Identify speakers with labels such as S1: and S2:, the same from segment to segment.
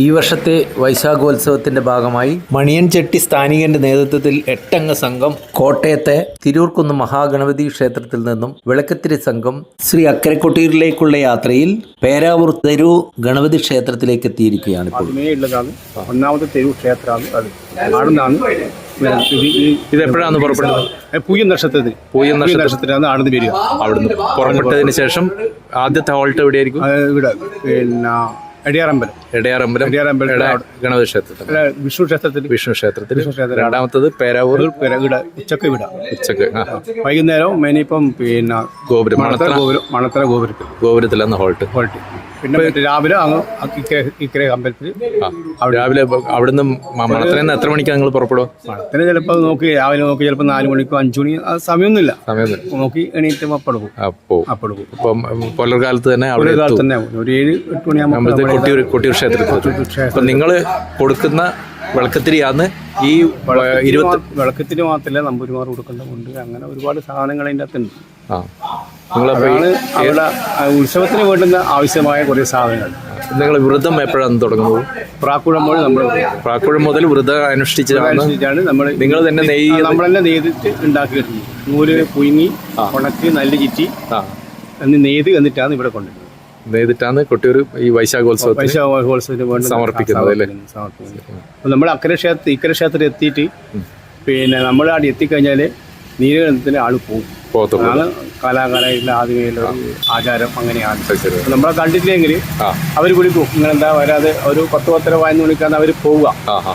S1: ഈ വർഷത്തെ വൈശാഖോത്സവത്തിന്റെ ഭാഗമായി മണിയൻ ചെട്ടി സ്ഥാനികന്റെ നേതൃത്വത്തിൽ എട്ടംഗ സംഘം കോട്ടയത്തെ തിരൂർക്കുന്ന് മഹാഗണപതി ക്ഷേത്രത്തിൽ നിന്നും വിളക്കത്തിരി സംഘം ശ്രീ അക്കരക്കൊട്ടിയൂരിലേക്കുള്ള യാത്രയിൽ പേരാവൂർ തെരു ഗണപതി ക്ഷേത്രത്തിലേക്ക് എത്തിയിരിക്കുകയാണ് ഇപ്പോൾ
S2: ഒന്നാമത്തെ തെരു ക്ഷേത്രമാണ്
S1: ഇത് എപ്പോഴാണ്
S2: പൂയം നക്ഷത്രത്തിൽ.
S1: പൂയം
S2: നക്ഷത്രത്തിലാണ് ആടുന്ന് വരിക.
S1: അവിടുന്ന് പുറപ്പെട്ടതിന് ശേഷം ആദ്യത്തെ ഹോൾട്ട് എവിടെയായിരിക്കും?
S2: അത് ഇവിടെ. പിന്നെ എടിയാറമ്പലം.
S1: എടയാറമ്പലം
S2: എടിയാറമ്പലം
S1: എട ഗണപതി ക്ഷേത്രത്തിൽ.
S2: ഇവിടെ വിഷ്ണു ക്ഷേത്രത്തിൽ.
S1: വിഷ്ണു ക്ഷേത്രത്തിൽ.
S2: ക്ഷേത്രത്തിൽ.
S1: രണ്ടാമത്തത് പേരാവൂർ.
S2: ഉച്ചയ്ക്ക് വിട.
S1: ഉച്ചയ്ക്ക് ആ.
S2: വൈകുന്നേരം ഇനിയിപ്പം പിന്നെ
S1: ഗോപുരം
S2: മണത്തറ
S1: മണത്തറ
S2: ഗോപുരം മണത്തറ ഗോപുരത്തിൽ.
S1: ഗോപുരത്തിലാണ് ഹോൾട്ട്.
S2: പിന്നെ മറ്റേ രാവിലെ അങ്ങ് ഇക്കരെ ഇക്കരെ അമ്പലത്തിൽ
S1: രാവിലെ അവിടുന്ന് മണത്തിന് എത്ര മണിക്കാണ് നിങ്ങൾ പുറപ്പെടുക?
S2: മണത്തിന് ചിലപ്പോൾ നോക്കി രാവിലെ നോക്കി ചിലപ്പോൾ നാല് മണിക്കോ അഞ്ചു മണി ആ സമയമൊന്നുമില്ല.
S1: സമയം
S2: നോക്കി എണീറ്റ് അപ്പടുക്കും
S1: അപ്പോ
S2: അപ്പടുക്കും
S1: ഇപ്പം പുലർകാലത്ത് തന്നെ അവിടെ
S2: കാലത്ത് തന്നെ ഒരു ഏഴ് എട്ട് മണിയാകുമ്പോൾ
S1: കുട്ടി കൊട്ടിയൂർ കൊട്ടിയൂർ ക്ഷേത്രത്തിൽ അപ്പൊ നിങ്ങൾ കൊടുക്കുന്ന വിളക്കത്തിരിയാന്ന് ഈ ഇരുപത്തി
S2: വിളക്കത്തിന് മാത്രമല്ല നമ്പൂരിമാർ കൊടുക്കേണ്ടതുണ്ട് അങ്ങനെ ഒരുപാട് സാധനങ്ങൾ അതിന്റെ അകത്തുണ്ട്. അവിടെ ഉത്സവത്തിന് വേണ്ടുന്ന ആവശ്യമായ കുറേ സാധനങ്ങൾ.
S1: നിങ്ങൾ വ്രതം എപ്പോഴാണ് തുടങ്ങുന്നത്?
S2: പ്രാക്കുഴം മുതൽ നമ്മൾ
S1: പ്രാക്കുഴം മുതൽ വ്രതം അനുഷ്ഠിച്ചാണ്
S2: അനുസരിച്ചാണ് നമ്മൾ
S1: നിങ്ങൾ തന്നെ നെയ്യ്
S2: നമ്മൾ തന്നെ നെയ്തിട്ട് ഉണ്ടാക്കി നൂൽ പുഴുങ്ങി ഉണക്കി നല്ല ചിറ്റി എന്ന് നെയ്ത് എന്നിട്ടാണ് ഇവിടെ കൊണ്ടുവരുന്നത്.
S1: നെയ്തിട്ടാണ് കൊട്ടിയൂർ ഈ
S2: വൈശാഖോത്സവത്തിന് വേണ്ടി
S1: സമർപ്പിക്കുന്നത് അല്ലേ?
S2: സമർപ്പിക്കുന്നത്. നമ്മൾ അക്കരക്ഷേത്ര ഇക്കരക്ഷേത്രം എത്തിയിട്ട് പിന്നെ നമ്മൾ അവിടെ എത്തിക്കഴിഞ്ഞാൽ നീലകണ്ഠത്തിന് ആൾ പോകും. അതാണ് കലാകാലയിലെ ആദ്യമേയുള്ള ഒരു ആചാരം അങ്ങനെയാണ്.
S1: ശരി. ശരി
S2: നമ്മളെ കണ്ടിട്ടില്ലെങ്കിൽ അവർ വിളിക്കും. നിങ്ങളെന്താ വരാതെ ഒരു പത്ത് പത്തര പതിനൊന്ന് മണിക്കാണ് അവർ പോവുക.
S1: അവ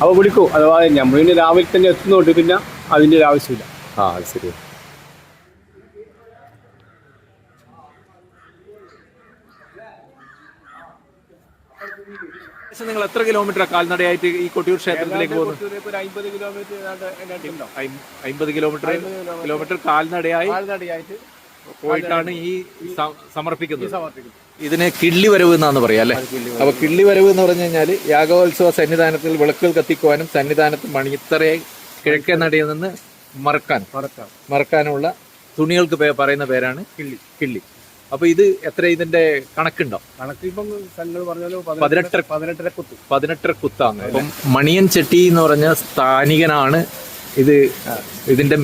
S2: അപ്പോൾ വിളിക്കും. അഥവാ നമ്മൾ രാവിലെ തന്നെ എത്തുന്നുണ്ട് പിന്നെ അതിന്റെ ഒരു ആവശ്യമില്ല.
S1: ആ അത് ശരി നിങ്ങൾ എത്ര കിലോമീറ്റർ കാൽനടയായിട്ട് ഈ കൊട്ടിയൂർ ക്ഷേത്രത്തിലേക്ക് പോകുന്നു
S2: അമ്പത് കിലോമീറ്റർ
S1: കിലോമീറ്റർ കാൽനടയായി
S2: കാൽനടയായിട്ട്
S1: പോയിട്ടാണ് ഈ സമർപ്പിക്കുന്നത്.
S2: ഇതിനെ
S1: ഇതിന് കിള്ളി വരവ് എന്നാണ് പറയാ അല്ലെ? അപ്പൊ കിള്ളി വരവ് എന്ന് പറഞ്ഞു കഴിഞ്ഞാൽ യാഗോത്സവ സന്നിധാനത്തിൽ വിളക്കുകൾ കത്തിക്കുവാനും സന്നിധാനത്ത് മണിത്തറയെ കിഴക്കേ നടയിൽ നിന്ന് മറക്കാൻ
S2: മറക്കാം.
S1: മറക്കാനുള്ള തുണികൾക്ക് പറയുന്ന പേരാണ് കിള്ളി. കിള്ളി. അപ്പൊ ഇത് എത്ര ഇതിന്റെ കണക്കുണ്ടോ?
S2: കണക്ക് ഇപ്പം സംഘങ്ങൾ പറഞ്ഞാലോ
S1: പതിനെട്ടര
S2: പതിനെട്ടര കുത്ത്.
S1: പതിനെട്ടര കുത്താണ്. അപ്പം മണിയൻ ചെട്ടി എന്ന് പറഞ്ഞ സ്ഥാനികനാണ് ഇത് ഇതിന്റെ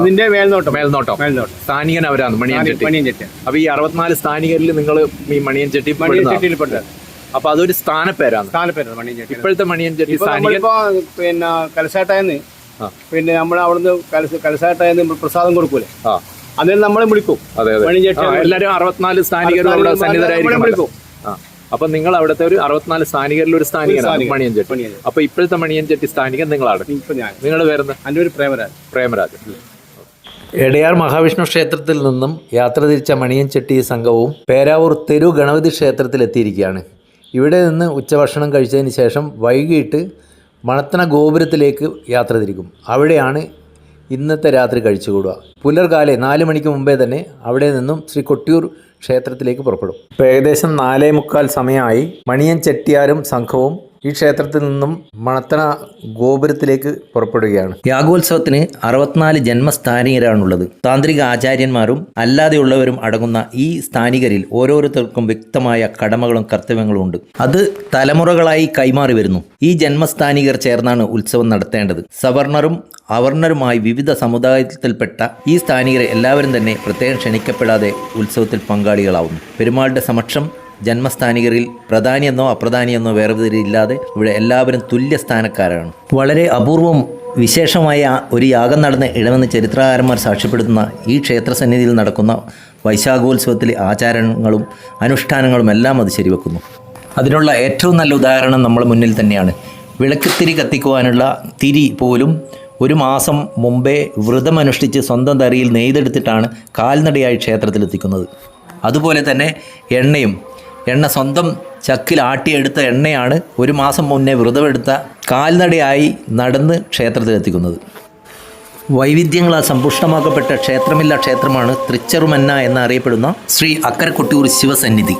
S2: ഇതിന്റെ മേൽനോട്ടം.
S1: മേൽനോട്ടം.
S2: മേൽനോട്ടം.
S1: സ്ഥാനികൻ അവരാണ് മണിയൻ ചെട്ടി.
S2: മണിയൻ ചെട്ടി.
S1: അപ്പൊ ഈ അറുപത്തിനാല് സ്ഥാനികരിൽ നിങ്ങൾ ഈ മണിയൻ ചെട്ടി
S2: മണിയൻ.
S1: അപ്പൊ അതൊരു സ്ഥാനപ്പേരാണ്.
S2: സ്ഥാനപ്പേരാണ് മണിയൻ ചെട്ടി.
S1: ഇപ്പോഴത്തെ മണിയൻ ചെട്ടി സ്ഥാനികൻ
S2: പിന്നെ കലശാട്ടായെന്ന് പിന്നെ നമ്മൾ അവിടുന്ന് കലശ കലശാട്ടായെന്ന് പ്രസാദം കൊടുക്കൂലേ? അന്നേരം നമ്മളെ വിളിക്കും.
S1: അതെ അതെ. എല്ലാരും അറുപത്തിനാല് സ്ഥാനികരും അവിടെ സന്നിധരായിരിക്കും അപ്പൊ നിങ്ങൾ അവിടുത്തെ ഒരു അറുപത്തിനാല് സ്ഥാനികരിൽ ഒരു സ്ഥാനികനാണ്. മണിയൻ ചെട്ടി. അപ്പൊ ഇപ്പോഴത്തെ മണിയൻ ചെട്ടി സ്ഥാനികൻ നിങ്ങളാണ്. നിങ്ങൾ പേരെന്താ?
S2: എന്റെ ഒരു പ്രേമരാജ്.
S1: പ്രേമരാജ്. എടയാർ മഹാവിഷ്ണു ക്ഷേത്രത്തിൽ നിന്നും യാത്ര തിരിച്ച മണിയൻ ചെട്ടി സംഘവും പേരാവൂർ തെരു ഗണപതി ക്ഷേത്രത്തിൽ എത്തിയിരിക്കുകയാണ്. ഇവിടെ നിന്ന് ഉച്ചഭക്ഷണം കഴിച്ചതിന് ശേഷം വൈകിട്ട് മണത്തന ഗോപുരത്തിലേക്ക് യാത്ര തിരിക്കും. അവിടെയാണ് ഇന്നത്തെ രാത്രി കഴിച്ചുകൂടുക. പുലർകാലെ നാല് മണിക്ക് മുമ്പേ തന്നെ അവിടെ നിന്നും ശ്രീ കൊട്ടിയൂർ ക്ഷേത്രത്തിലേക്ക് പുറപ്പെടും. ഏകദേശം നാലേ മുക്കാൽ സമയമായി മണിയൻ ചെട്ടിയാരും സംഘവും ഈ ക്ഷേത്രത്തിൽ നിന്നും മണത്തണ ഗോപുരത്തിലേക്ക് പുറപ്പെടുകയാണ്. യാഗോത്സവത്തിന് അറുപത്തിനാല് ജന്മസ്ഥാനികരാണുള്ളത് താന്ത്രിക ആചാര്യന്മാരും അല്ലാതെയുള്ളവരും അടങ്ങുന്ന ഈ സ്ഥാനികരിൽ ഓരോരുത്തർക്കും വ്യക്തമായ കടമകളും കർത്തവ്യങ്ങളും ഉണ്ട്. അത് തലമുറകളായി കൈമാറി വരുന്നു. ഈ ജന്മസ്ഥാനികർ ചേർന്നാണ് ഉത്സവം നടത്തേണ്ടത്. സവർണറും അവർണരുമായി വിവിധ സമുദായത്തിൽപ്പെട്ട ഈ സ്ഥാനികരെ എല്ലാവരും തന്നെ പ്രത്യേകം ക്ഷണിക്കപ്പെടാതെ ഉത്സവത്തിൽ പങ്കാളികളാവുന്നു. പെരുമാളുടെ സമക്ഷം ജന്മസ്ഥാനികരിൽ പ്രധാനിയെന്നോ അപ്രധാനിയെന്നോ വേർതിരില്ലാതെ ഇവിടെ എല്ലാവരും തുല്യ സ്ഥാനക്കാരാണ് വളരെ അപൂർവം വിശേഷമായ ഒരു യാഗം നടന്ന ഇടമെന്ന് ചരിത്രകാരന്മാർ സാക്ഷ്യപ്പെടുത്തുന്ന ഈ ക്ഷേത്രസന്നിധിയിൽ നടക്കുന്ന വൈശാഖോത്സവത്തിലെ ആചാരങ്ങളും അനുഷ്ഠാനങ്ങളും എല്ലാം അത് ശരിവെക്കുന്നു. അതിനുള്ള ഏറ്റവും നല്ല ഉദാഹരണം നമ്മുടെ മുന്നിൽ തന്നെയാണ്. വിളക്കുത്തിരി കത്തിക്കുവാനുള്ള തിരി പോലും ഒരു മാസം മുമ്പേ വ്രതമനുഷ്ഠിച്ച് സ്വന്തം തറിയിൽ നെയ്തെടുത്തിട്ടാണ് കാൽനടയായി ക്ഷേത്രത്തിലെത്തിക്കുന്നത്. അതുപോലെ തന്നെ എണ്ണയും എണ്ണ സ്വന്തം ചക്കിൽ ആട്ടിയെടുത്ത എണ്ണയാണ് ഒരു മാസം മുന്നേ വ്രതമെടുത്ത കാൽനടയായി നടന്ന് ക്ഷേത്രത്തിലെത്തിക്കുന്നത് വൈവിധ്യങ്ങളാൽ സമ്പുഷ്ടമാക്കപ്പെട്ട ക്ഷേത്രമില്ല ക്ഷേത്രമാണ് തൃച്ചെറുമന്ന എന്നറിയപ്പെടുന്ന ശ്രീ അക്കരക്കൊട്ടിയൂർ ശിവസന്നിധി.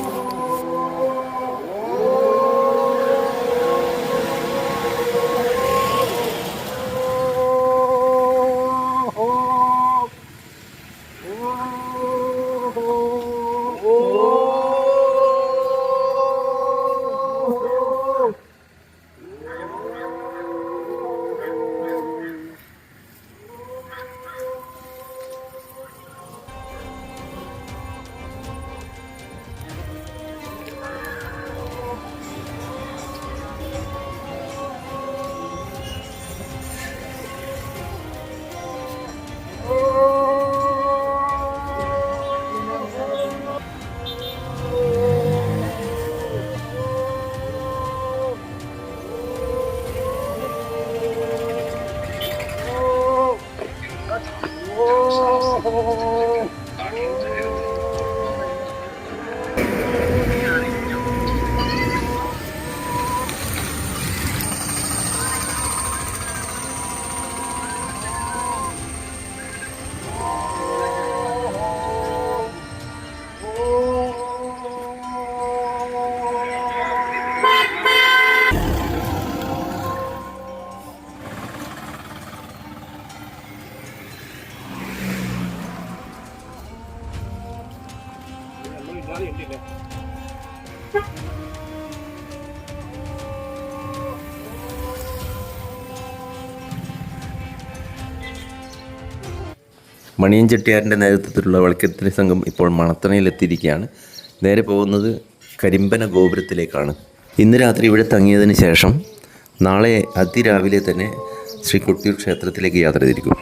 S1: മണിയൻ ചെട്ടിയാറിന്റെ നേതൃത്വത്തിലുള്ള വിളക്കെടുത്തിന് സംഘം ഇപ്പോൾ മണത്തണയിലെത്തിയിരിക്കുകയാണ്. നേരെ പോകുന്നത് കരിമ്പന ഗോപുരത്തിലേക്കാണ്. ഇന്ന് രാത്രി ഇവിടെ തങ്ങിയതിന് ശേഷം നാളെ അതിരാവിലെ തന്നെ ശ്രീ കൊട്ടിയൂർ ക്ഷേത്രത്തിലേക്ക് യാത്ര തിരിക്കും.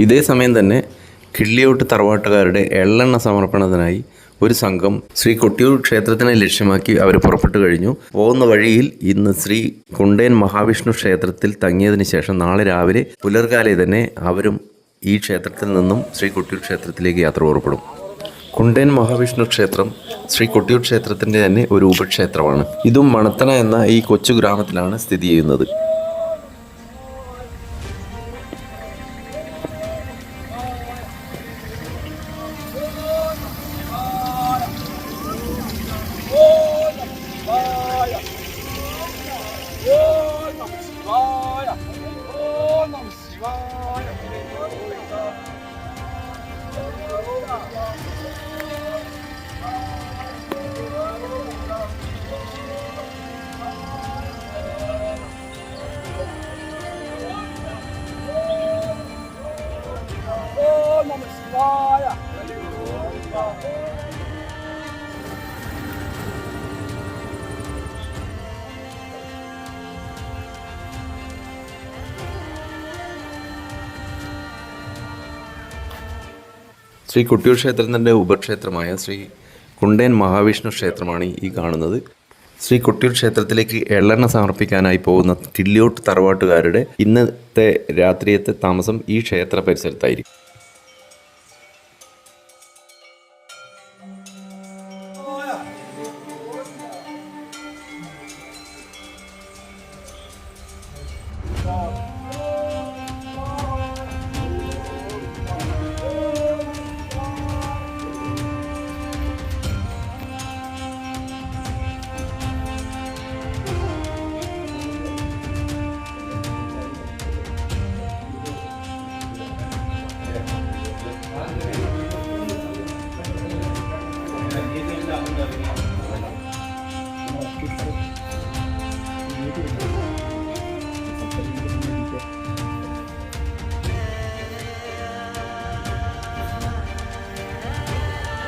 S1: ഇതേ സമയം തന്നെ കിള്ളിയോട്ട് തറവാട്ടുകാരുടെ എള്ളെണ്ണ സമർപ്പണത്തിനായി ഒരു സംഘം ശ്രീ കൊട്ടിയൂർ ക്ഷേത്രത്തിനെ ലക്ഷ്യമാക്കി അവർ പുറപ്പെട്ടു കഴിഞ്ഞു. പോകുന്ന വഴിയിൽ ഇന്ന് ശ്രീ കുണ്ടേൻ മഹാവിഷ്ണു ക്ഷേത്രത്തിൽ തങ്ങിയതിന് ശേഷം നാളെ രാവിലെ പുലർകാലെ തന്നെ അവരും ഈ ക്ഷേത്രത്തിൽ നിന്നും ശ്രീ കൊട്ടിയൂർ ക്ഷേത്രത്തിലേക്ക് യാത്ര പുറപ്പെടും. കുണ്ടേൻ മഹാവിഷ്ണു ക്ഷേത്രം ശ്രീ കൊട്ടിയൂർ ക്ഷേത്രത്തിന്റെ തന്നെ ഒരു ഉപക്ഷേത്രമാണ്. ഇതും മണത്തന എന്ന ഈ കൊച്ചു ഗ്രാമത്തിലാണ് സ്ഥിതി ചെയ്യുന്നത്. ഓണം ശിവായ ഓണം ശിവായ ഓണം ശിവായ ഓണം ശിവായ ശ്രീ കൊട്ടിയൂർ ക്ഷേത്രത്തിന്റെ ഉപക്ഷേത്രമായ ശ്രീ കുണ്ടേൻ മഹാവിഷ്ണു ക്ഷേത്രമാണ് ഈ കാണുന്നത്. ശ്രീ കൊട്ടിയൂർ ക്ഷേത്രത്തിലേക്ക് എള്ളെണ്ണ സമർപ്പിക്കാനായി പോകുന്ന കിള്ളിയോട്ട് തറവാട്ടുകാരുടെ ഇന്നത്തെ രാത്രിയത്തെ താമസം ഈ ക്ഷേത്ര പരിസരത്തായിരിക്കും.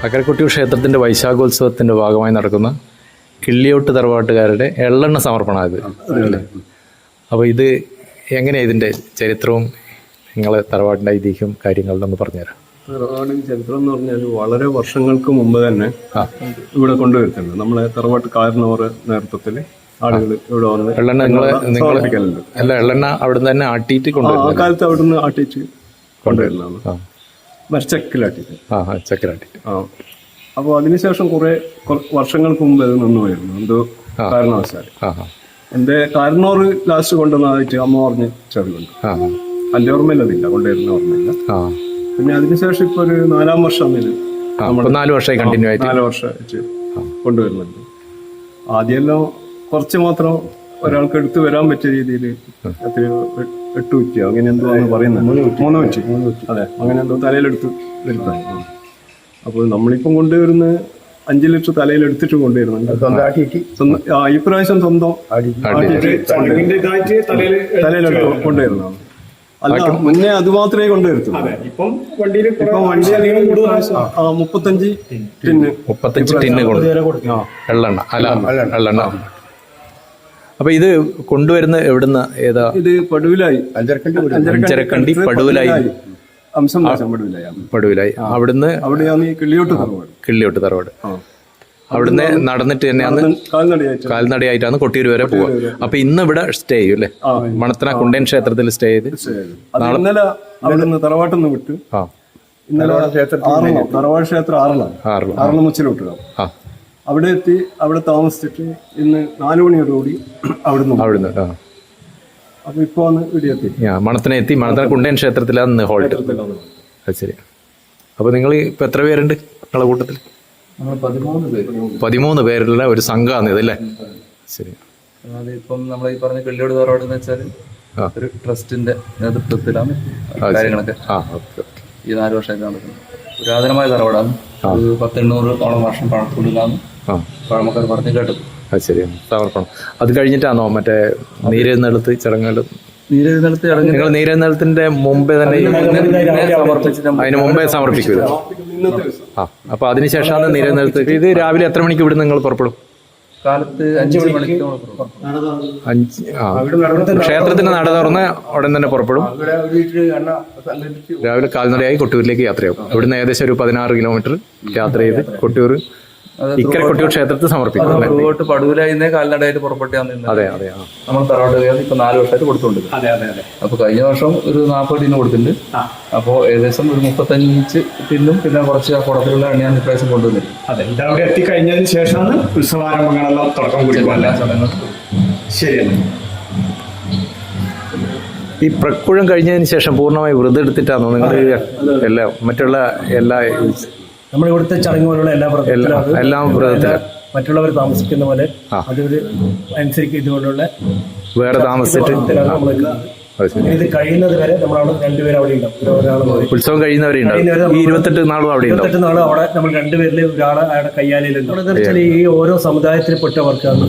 S3: അക്കരക്കൊട്ടിയൂർ ക്ഷേത്രത്തിന്റെ വൈശാഖോത്സവത്തിന്റെ ഭാഗമായി നടക്കുന്ന കിള്ളിയോട്ട് തറവാട്ടുകാരുടെ എള്ളെണ്ണ സമർപ്പണമായത് അപ്പോൾ ഇത് എങ്ങനെയാണ് ഇതിന്റെ ചരിത്രവും നിങ്ങളെ തറവാട്ടിന്റെ ഐതിഹ്യം കാര്യങ്ങളിലൊന്ന് പറഞ്ഞുതരാം.
S4: തറവാടിൻ ചരിത്രം എന്ന് പറഞ്ഞാൽ വളരെ വർഷങ്ങൾക്ക് മുമ്പ് തന്നെ ഇവിടെ കൊണ്ടുവരുത്തുണ്ട് നമ്മളെ തറവാട്ട് കാരണവർ നേതൃത്വത്തിൽ ആളുകൾ ഇവിടെ വന്ന്
S3: എള്ളെണ്ണ നിങ്ങൾ അല്ല എള്ളെണ്ണ അവിടെ നിന്ന് തന്നെ ആട്ടിയിട്ട്
S4: ആ കാലത്ത് അവിടെ നിന്ന് ആട്ടിയിട്ട് കൊണ്ടുവരുന്നതാണ്.
S3: ആ ആ ആ
S4: അപ്പോൾ അതിനുശേഷം കുറെ വർഷങ്ങൾക്ക് മുമ്പ് അത് നിന്നുപോയിരുന്നു. എന്തോ കാരണവശാൽ
S3: ആ ആ.
S4: എന്റെ കാരണോറ് ലാസ്റ്റ് കൊണ്ടുവന്നതായിട്ട് അമ്മ പറഞ്ഞ് ചെറുകൊണ്ട്
S3: ആ
S4: എന്റെ ഓർമ്മയില്ലതില്ല കൊണ്ടുവരുന്ന ഓർമ്മയില്ല.
S3: ആ.
S4: പിന്നെ അതിനുശേഷം ഇപ്പൊ ഒരു നാലാം വർഷം ഇതിൽ
S3: ആ ഇപ്പൊ നാല് വർഷമായി കണ്ടിന്യൂ ആയിട്ട്.
S4: നാല് വർഷം കൊണ്ടുവരുന്നുണ്ട്. ആദ്യമെല്ലാം കുറച്ച് മാത്രം ഒരാൾക്ക് എടുത്തു വരാൻ പറ്റിയ രീതിയിൽ എത്രയോ എട്ട് കുറ്റിയോ അങ്ങനെ എന്തോ ആണ് പറയുന്നത്. മൂന്ന് ഉച്ച അതെ. അങ്ങനെ എന്തോ തലയിലെടുത്ത് വരുത്താൻ അപ്പോൾ നമ്മളിപ്പം കൊണ്ടുവരുന്ന അഞ്ച് ലക്ഷം തലയിൽ എടുത്തിട്ട് കൊണ്ടുവരുന്നുണ്ട്. ഇപ്രാവശ്യം സ്വന്തം തലയിലെടുത്ത് കൊണ്ടുവരുന്നതാണ് അല്ല മുന്നേ അത് മാത്രമേ കൊണ്ടുവരുത്തു
S2: ഇപ്പം വണ്ടിയിൽ
S4: മുപ്പത്തഞ്ച് ടിന്ന്.
S3: മുപ്പത്തഞ്ച് ടിന്ന് കൊടുക്കും. എള്ളെണ്ണ. അല്ല എള്ളെണ്ണ. അപ്പൊ ഇത് കൊണ്ടുവരുന്ന എവിടുന്ന ഏതാ?
S4: ഇത് പടുവിലായി.
S3: അഞ്ചരക്കണ്ടി പടുവിലായി.
S4: പടുവിലായി.
S3: പടുവിലായി. അവിടുന്ന്
S4: കിള്ളിയോട്ട് തറവാട്.
S3: കിള്ളിയോട്ട് തറവാട്. അവിടുന്ന് നടന്നിട്ട് തന്നെയാണ്
S4: കാൽനടയായിട്ട്.
S3: കാൽനടയായിട്ടാണ് കൊട്ടിയൂർ വരെ പോവുക. അപ്പൊ ഇന്ന് ഇവിടെ സ്റ്റേ ചെയ്യും അല്ലെ? മണത്തന കുണ്ടൻ ക്ഷേത്രത്തിൽ സ്റ്റേ ചെയ്ത്
S4: ഇന്നലെ വിട്ട്
S3: ആ.
S4: ഇന്നലെ ക്ഷേത്രത്തിൽ തറവാട് ക്ഷേത്രം ആറളം.
S3: ആറളം.
S4: ആറളം മുച്ചിലോട്ട്
S3: ആ.
S4: അവിടെ എത്തി അവിടെ താമസിച്ചിട്ട് ഇന്ന് നാലു മണിയോടുകൂടി അവിടുന്ന്.
S3: അവിടുന്ന് ആ.
S4: അപ്പൊ ഇപ്പൊ വന്ന് ഇവിടെ എത്തി
S3: മണത്തിനെ എത്തി. മണത്തന കുണ്ടൻ ക്ഷേത്രത്തിലാണ് ഹോൾട്ട് അത് ശരി. അപ്പൊ നിങ്ങൾ ഇപ്പൊ എത്ര പേരുണ്ട് നിങ്ങളെ കൂട്ടത്തിൽ? പതിമൂന്ന് പേരുള്ള ഒരു സംഘമാണ് ഇതല്ലേ ശരി.
S5: ഇപ്പം നമ്മൾ ഈ പറഞ്ഞ കള്ളിയോട് തറവാട് എന്ന് വെച്ചാൽ
S3: ആ.
S5: ഒരു ട്രസ്റ്റിന്റെ നേതൃത്വത്തിലാണ് കാര്യങ്ങളൊക്കെ.
S3: ആ ഓക്കെ ഓക്കെ.
S5: ഈ നാല് വർഷമായിട്ട് നടക്കുന്നത്. പുരാതനമായ തറവാടാണ്. ഒരു പത്തെണ്ണൂറോളം വർഷം പഴക്കമുള്ളതാണ്.
S3: ആ.
S5: നമുക്കത് പറഞ്ഞു കേട്ടു.
S3: അത് ശരി. സമർപ്പണം അത് കഴിഞ്ഞിട്ടാണോ മറ്റേ നീരെഴുന്നള്ളത്ത് ചടങ്ങുകൾ?
S5: നീര് ചടങ്ങ്
S3: നിങ്ങൾ നീരെഴുന്നള്ളത്തിന്റെ മുമ്പേ തന്നെ അതിന് മുമ്പേ സമർപ്പിക്കുക ആ. അപ്പൊ അതിനുശേഷമാണ് നീരെഴുന്നള്ളത്ത് ഇത് രാവിലെ എത്ര മണിക്ക് ഇവിടെ നിങ്ങൾ പുറപ്പെടും?
S5: കാലത്ത് അഞ്ചു മണിക്ക് നമ്മൾ പുറപ്പെടും.
S3: അഞ്ച് ആ. ക്ഷേത്രത്തിന് നട തുറന്ന്. ഉടൻ തന്നെ പുറപ്പെടും. രാവിലെ കാൽനടയായി കൊട്ടിയൂരിലേക്ക് യാത്രയാകും ഇവിടുന്ന് ഏകദേശം ഒരു പതിനാറ് കിലോമീറ്റർ യാത്ര ചെയ്ത് കൊട്ടിയൂർ ഇക്കരെ കൊട്ടിയൂർ ക്ഷേത്രത്തിൽ സമർപ്പിക്കും
S5: പുറകോട്ട് പടുവിലായിരുന്നേ കാൽനടയായിട്ട് പുറപ്പെട്ടാണ് നിന്നത്.
S3: അതെ അതെ
S5: നമ്മൾ തറവാട്ട് കയറി ഇപ്പൊ നാല് വർഷമായിട്ട് കൊടുത്തുകൊണ്ട്
S2: അതെ അതെ അതെ.
S5: അപ്പൊ കഴിഞ്ഞ വർഷം ഒരു നാൽപ്പത് ടീന് കൊടുത്തിട്ടുണ്ട്. അപ്പോ ഏകദേശം ഒരു മുപ്പത്തഞ്ച് ടിന്നും പിന്നെ കുറച്ച് ആ കുടത്തിലുള്ള എണ്ണയാണ് ഇപ്രാവശ്യം കൊണ്ടുവന്നിട്ട്
S2: അതെ ഇതവിടെ എത്തിക്കഴിഞ്ഞതിന് ശേഷമാണ് ഉത്സവാരംഭങ്ങളെല്ലാം തുടക്കം ശരിയല്ലേ
S3: ഈ പ്രക്കുഴം കഴിഞ്ഞതിന് ശേഷം പൂർണമായി വ്രതം എടുത്തിട്ടാണോ നിങ്ങൾ എല്ലാം മറ്റുള്ള എല്ലാ
S6: നമ്മുടെ ഇവിടുത്തെ ചടങ്ങ് പോലുള്ള എല്ലാ
S3: എല്ലാ
S6: വ്രതത്തിലും
S3: എല്ലാം
S6: മറ്റുള്ളവർ താമസിക്കുന്ന പോലെ. അതൊരു അനുസരിച്ച് ഇതുപോലുള്ള
S3: വേറെ താമസിച്ചിട്ട്.
S6: നമ്മൾ ഇത് കഴിയുന്നത് വരെ നമ്മളവിടെ രണ്ടുപേരും അവിടെ ഉണ്ടാവും. ഒരാൾ
S3: ഉത്സവം കഴിയുന്നവരെ ഇരുപത്തെട്ട് നാളും അവിടെ
S6: ഇരുപത്തെട്ട് നാളും അവിടെ നമ്മൾ രണ്ടുപേരിൽ ഒരാളെ അയാളുടെ കയ്യാലയിലുണ്ട് അവിടെ വെച്ചാൽ ഈ ഓരോ സമുദായത്തിൽപ്പെട്ടവർക്കാണ്.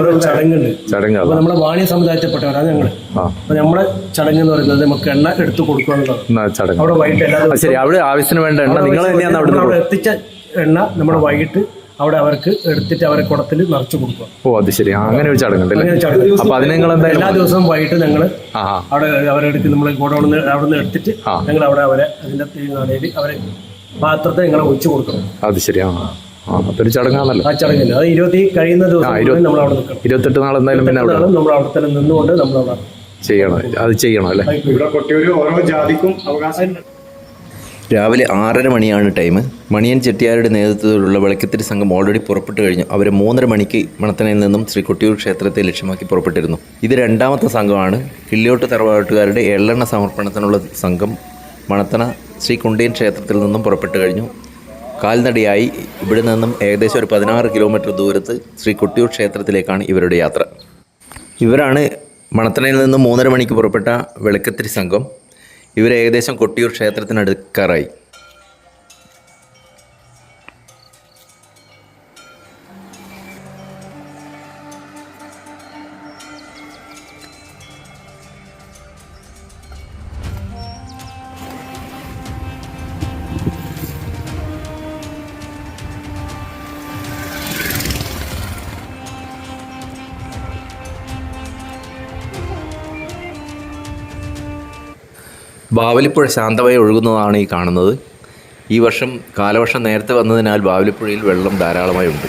S6: ഓരോ ചടങ്ങുണ്ട്. അപ്പൊ നമ്മുടെ വാണി സമുദായത്തിൽപ്പെട്ടവരാണ് ഞങ്ങൾ അപ്പൊ നമ്മുടെ ചടങ്ങ് എന്ന് പറയുന്നത് നമുക്ക് എണ്ണ എടുത്തു കൊടുക്കുക എന്നുള്ളതാണ്. അവിടെ വൈകിട്ട് എല്ലാ
S3: ശരി അവിടെ ആവശ്യത്തിന് വേണ്ട എണ്ണ നിങ്ങൾ തന്നെയാണ് അവിടെ
S6: നമ്മൾ എത്തിച്ച എണ്ണ നമ്മുടെ വൈകിട്ട് അവിടെ അവർക്ക് എടുത്തിട്ട് അവരെ കുടത്തിൽ നിറച്ചു കൊടുക്കുക.
S3: ഓ അത് ശരി. അങ്ങനെ ഒരു ചടങ്ങുണ്ട്. അപ്പൊ അതിന് നിങ്ങൾ
S6: എല്ലാ ദിവസവും വൈകിട്ട് ഞങ്ങൾ അവിടെ അവരെടുത്ത് നമ്മൾ ഗോഡൌണിൽ അവിടെ നിന്ന് എടുത്തിട്ട് ഞങ്ങൾ അവിടെ അവരെ അതിന്റെ തീരുമാനയിൽ അവരെ പാത്രത്തെ ഞങ്ങൾ ഒഴിച്ചു കൊടുക്കണം.
S3: അത് ശരിയാണ് അതൊരു ചടങ്ങാണല്ലോ.
S6: ആ അത് ഇരുപത്തി കഴിയുന്ന ദിവസം നമ്മൾ അവിടെ നിൽക്കണം.
S3: ഇരുപത്തെട്ട് നാൾ എന്തായാലും പിന്നെ അവിടെ
S6: നമ്മൾ അവിടെ തന്നെ നിന്നുകൊണ്ട് നമ്മൾ അവിടെ
S3: ചെയ്യണം. അത് ചെയ്യണം അല്ലേ?
S2: ഇവിടെ കൊട്ടിയൂർ ഓരോ ജാതിക്കും അവകാശം
S1: രാവിലെ ആറര മണിയാണ് ടൈം. മണിയൻ ചെട്ടിയാരുടെ നേതൃത്വത്തിലുള്ള വിളക്കത്തിരി സംഘം ഓൾറെഡി പുറപ്പെട്ടു കഴിഞ്ഞു. അവർ മൂന്നര മണിക്ക് മണത്തനയിൽ നിന്നും ശ്രീ കൊട്ടിയൂർ ക്ഷേത്രത്തെ ലക്ഷ്യമാക്കി പുറപ്പെട്ടിരുന്നു. ഇത് രണ്ടാമത്തെ സംഘമാണ്. കിള്ളിയോട്ട് തറവാട്ടുകാരുടെ എള്ളെണ്ണ സമർപ്പണത്തിനുള്ള സംഘം മണത്തന ശ്രീ കുണ്ടിയൻ ക്ഷേത്രത്തിൽ നിന്നും പുറപ്പെട്ടു കഴിഞ്ഞു. കാൽനടയായി ഇവിടെ നിന്നും ഏകദേശം ഒരു പതിനാറ് കിലോമീറ്റർ ദൂരത്ത് ശ്രീ കൊട്ടിയൂർ ക്ഷേത്രത്തിലേക്കാണ് ഇവരുടെ യാത്ര. ഇവരാണ് മണത്തനയിൽ നിന്നും മൂന്നര മണിക്ക് പുറപ്പെട്ട വിളക്കത്തിരി സംഘം. ഇവർ ഏകദേശം കൊട്ടിയൂർ ക്ഷേത്രത്തിനടുക്കാറായി. ബാവലിപ്പുഴ ശാന്തമായി ഒഴുകുന്നതാണ് ഈ കാണുന്നത്. ഈ വർഷം കാലവർഷം നേരത്തെ വന്നതിനാൽ ബാവലിപ്പുഴയിൽ വെള്ളം ധാരാളമായി ഉണ്ട്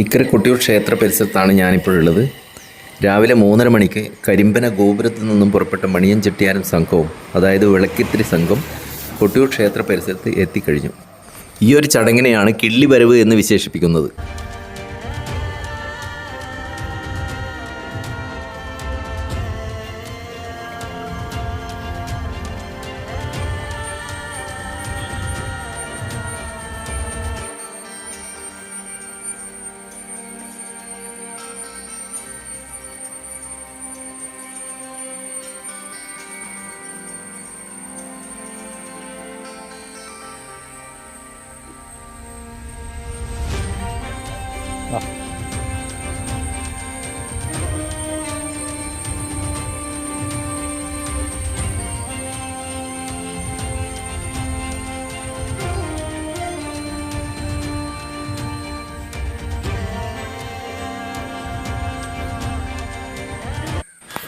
S1: ഇക്കര കൊട്ടിയൂർ ക്ഷേത്ര പരിസരത്താണ് ഞാനിപ്പോഴുള്ളത്. രാവിലെ മൂന്നര മണിക്ക് കരിമ്പന ഗോപുരത്തിൽ നിന്നും പുറപ്പെട്ട മണിയൻ ചെട്ടിയാരൻ സംഘവും അതായത് വിളക്കിത്തിരി സംഘം കൊട്ടിയൂർ ക്ഷേത്ര പരിസരത്ത് എത്തിക്കഴിഞ്ഞു. ഈ ഒരു ചടങ്ങിനെയാണ് കിള്ളിവരവ് എന്ന് വിശേഷിപ്പിക്കുന്നത്.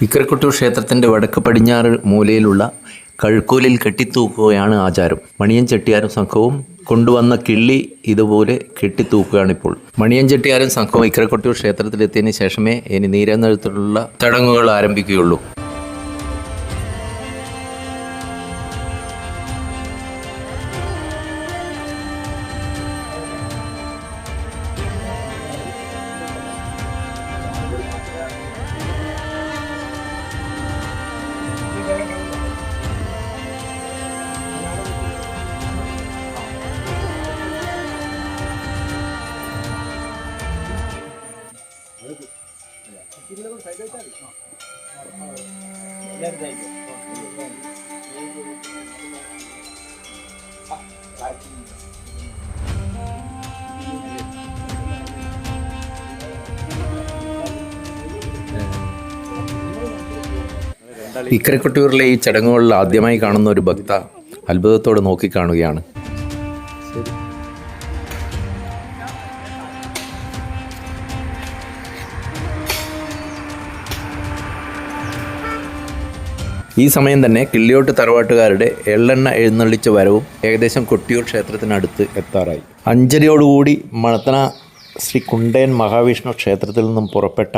S1: ഇക്കരക്കൊട്ടൂർ ക്ഷേത്രത്തിന്റെ വടക്ക് പടിഞ്ഞാറ് മൂലയിലുള്ള കഴുക്കൂലിൽ കെട്ടിത്തൂക്കുകയാണ് ആചാരം. മണിയൻ ചെട്ടിയാരും സംഘവും കൊണ്ടുവന്ന കിള്ളി ഇതുപോലെ കെട്ടിത്തൂക്കുകയാണിപ്പോൾ മണിയൻ ചെട്ടിയാരും സംഘവും ഇക്കരക്കൊട്ടൂർ ക്ഷേത്രത്തിലെത്തിയതിന് ശേഷമേ ഇനി നീരെന്നെഴുത്തിലുള്ള ചടങ്ങുകൾ ആരംഭിക്കുകയുള്ളൂ. ഇക്കരക്കൊട്ടിയൂരിലെ ഈ ചടങ്ങുകളിൽ ആദ്യമായി കാണുന്ന ഒരു ഭക്ത അത്ഭുതത്തോടെ നോക്കിക്കാണുകയാണ് ഈ സമയം തന്നെ കിള്ളിയോട്ട് തറവാട്ടുകാരുടെ എള്ളെണ്ണ എഴുന്നള്ളിച്ച വരവും ഏകദേശം കൊട്ടിയൂർ ക്ഷേത്രത്തിനടുത്ത് എത്താറായി. അഞ്ചരയോടുകൂടി മണത്തന ശ്രീ കുണ്ടയൻ മഹാവിഷ്ണു ക്ഷേത്രത്തിൽ നിന്നും പുറപ്പെട്ട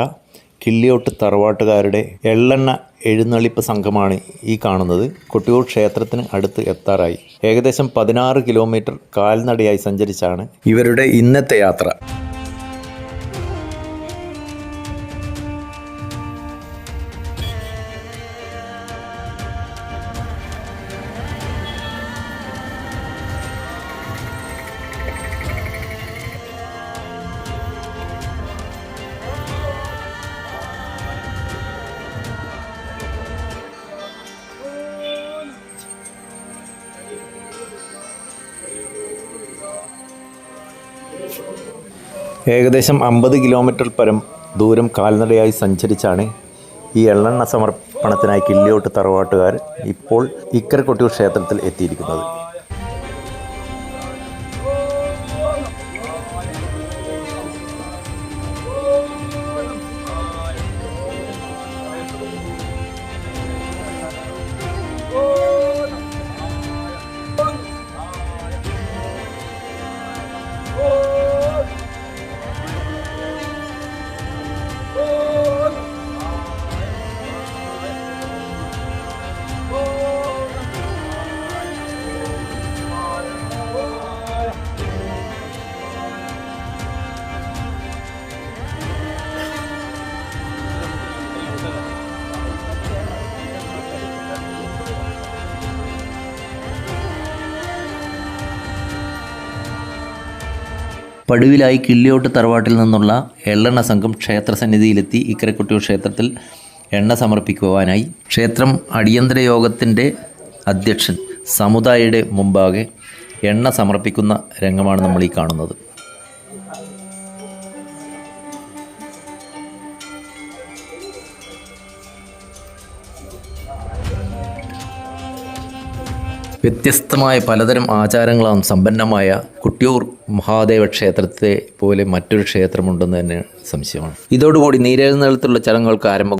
S1: കിള്ളിയോട്ട് തറവാട്ടുകാരുടെ എള്ളെണ്ണ എഴുന്നള്ളിപ്പ് സംഘമാണ് ഈ കാണുന്നത്. കൊട്ടിയൂർ ക്ഷേത്രത്തിന് അടുത്ത് എത്താറായി. ഏകദേശം പതിനാറ് കിലോമീറ്റർ കാൽനടയായി സഞ്ചരിച്ചാണ് ഇവരുടെ ഇന്നത്തെ യാത്ര. ഏകദേശം അമ്പത് കിലോമീറ്റർ പരം ദൂരം കാൽനടയായി സഞ്ചരിച്ചാണ് ഈ എള്ളെണ്ണ സമർപ്പണത്തിനായി കില്ലിയോട്ട് തറവാട്ടുകാർ ഇപ്പോൾ ഇക്കര കൊട്ടിയൂർ ക്ഷേത്രത്തിൽ എത്തിയിരിക്കുന്നത്. പടുവിലായി കിള്ളിയോട്ട് തറവാട്ടിൽ നിന്നുള്ള എള്ളെണ്ണ സംഘം ക്ഷേത്രസന്നിധിയിലെത്തി ഇക്കരക്കൊട്ടിയൂർ ക്ഷേത്രത്തിൽ എണ്ണ സമർപ്പിക്കുവാനായി. ക്ഷേത്രം അടിയന്തര യോഗത്തിന്റെ അധ്യക്ഷൻ സമുദായയുടെ മുമ്പാകെ എണ്ണ സമർപ്പിക്കുന്ന രംഗമാണ് നമ്മൾ ഈ കാണുന്നത്. വ്യത്യസ്തമായ പലതരം ആചാരങ്ങളാണ് സമ്പന്നമായ കുട്ടിയൂർ മഹാദേവ ക്ഷേത്രത്തെ പോലെ മറ്റൊരു ക്ഷേത്രമുണ്ടെന്ന് തന്നെ സംശയമാണ്. ഇതോടുകൂടി നീരെഴുന്നള്ളത്തുള്ള ചടങ്ങുകൾക്ക് ആരംഭം